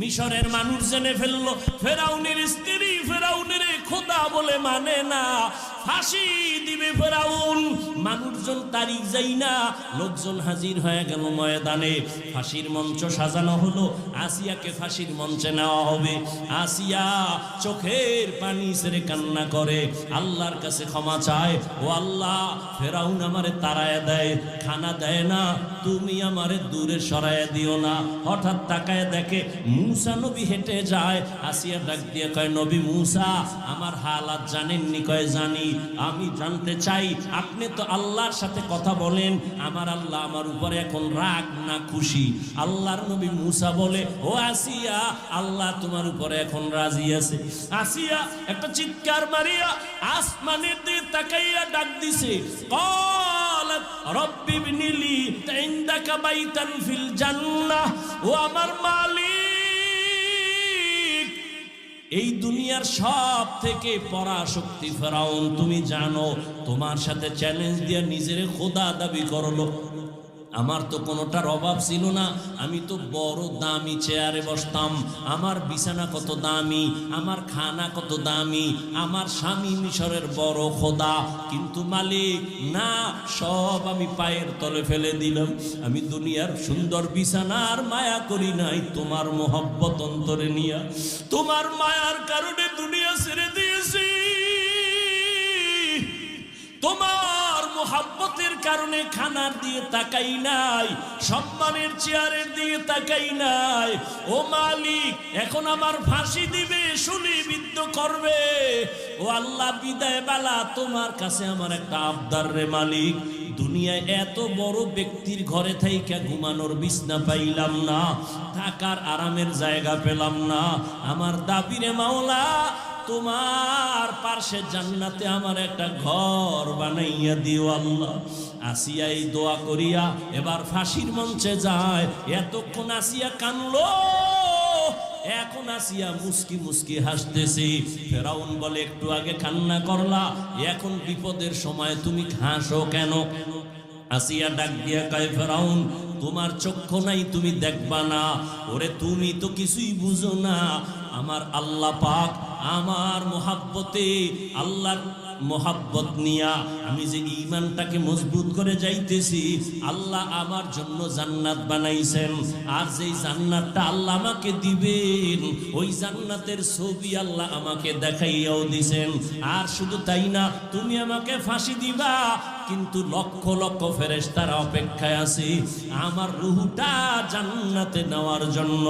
মিশরের মানুষ জেনে ফেলল ফেরাউনের স্ত্রী ফেরাউনের খোদা বলে মানে না। ফাঁসি দিবে ফেরাউন। মানুষজন তারিখ যাই না, লোকজন হাজির হয়ে গেল ময়দানে। ফাঁসির মঞ্চ সাজানো হলো, আসিয়াকে ফাঁসির মঞ্চে নেওয়া হবে। আসিয়া চোখের পানি সেরে কান্না করে, আল্লাহর কাছে ক্ষমা চায়। ও আল্লাহ, ফেরাউন আমারে তারায় দেয়, খানা দেয় না, তুমি আমারে দূরে সরায় দিও না। হঠাৎ তাকায় দেখে মূসা নবী হেঁটে যায়। আসিয়া ডাক দিয়ে কয়, নবী মুসা, আমার হালাত জানেননি, কয় জানি? আমি জানতে চাই আপনি তো আল্লাহর সাথে কথা বলেন আমার আল্লাহ আমার উপরে এখন রাগ না খুশি আল্লাহর নবী মুসা বলে ও আসিয়া আল্লাহ তোমার উপরে এখন রাজি আছে আসিয়া একটা চিৎকার মারিয়া আসমানের দিকে তাকাইয়া ডাক দিছে قالت رب ابن لي عندك بيتا في الجنة ও আমার মালিক এই দুনিয়ার সব থেকে পরাশক্তি ফেরাউন, তুমি জানো, তোমার সাথে চ্যালেঞ্জ দিয়ে নিজের খোদা দাবি করল। আমার তো কোনোটার অভাব ছিল না। আমি তো বড় দামি চেয়ারে বসতাম। আমার বিছানা কত দামি, আমার খানা কত দামি, আমার স্বামী মিশরের বড় খোদা। কিন্তু মালিক, না, সব আমি পায়ের তলে ফেলে দিলাম। আমি দুনিয়ার সুন্দর বিছানার মায়া করি নাই, তোমার মোহব্বত অন্তরে নিয়া। তোমার মায়ার কারণে দুনিয়া ছেড়ে দিয়েছি। তোমার মোহাব্বতের কারণে খানার দিয়ে তাকাই নাই, সম্মানের চেয়ারের দিয়ে তাকাই নাই। ও মালিক, এখন আমার ফাঁসি দিবে, শুনি বিদ্ধ করবে। ও আল্লাহ, বিদায় বেলা, তোমার কাছে আমার একটা আবদার রে মালিক। দুনিয়ায় এত বড় ব্যক্তির ঘরে থাইকা ঘুমানোর বিছনা পাইলাম না, থাকার আরামের জায়গা পেলাম না। আমার দাবিরে মাওলা তোমার পার্শ্বে জান্নাতে আমার একটা ঘর বানাইয়া দিও আল্লাহ। আসিয়া এই দোয়া করিয়া এবার ফাঁসির মঞ্চে যায়। এতক্ষণ আসিয়া কানলো, এখন আসিয়া মুস্কি মুস্কি হাসতেছি। ফেরাউন বলে, একটু আগে কান্না করলা, এখন বিপদের সময় তুমি হাসো কেন? আসিয়া ডাক দিয়া কয়, ফেরাউন, তোমার চক্ষু নাই, তুমি দেখবা না। ওরে, তুমি তো কিছুই বুঝো না। আমার আল্লাহ পাক আমার মোহাব্বতে, আল্লাহর মোহাব্বত নিয়া আমি যে ইমানটাকে মজবুত করে যাইতেছি, আল্লাহ আমার জন্য জান্নাত বানাইছেন। আর যেই জান্নাতটা আল্লাহ আমাকে দিবেন, ওই জান্নাতের ছবি আল্লাহ আমাকে দেখাইয়াও দিছেন। আর শুধু তাই না, তুমি আমাকে ফাঁসি দিবা, কিন্তু লক্ষ লক্ষ ফেরেশতারা অপেক্ষায় আছে। আমার রুহুটা জান্নাতে নেওয়ার জন্য।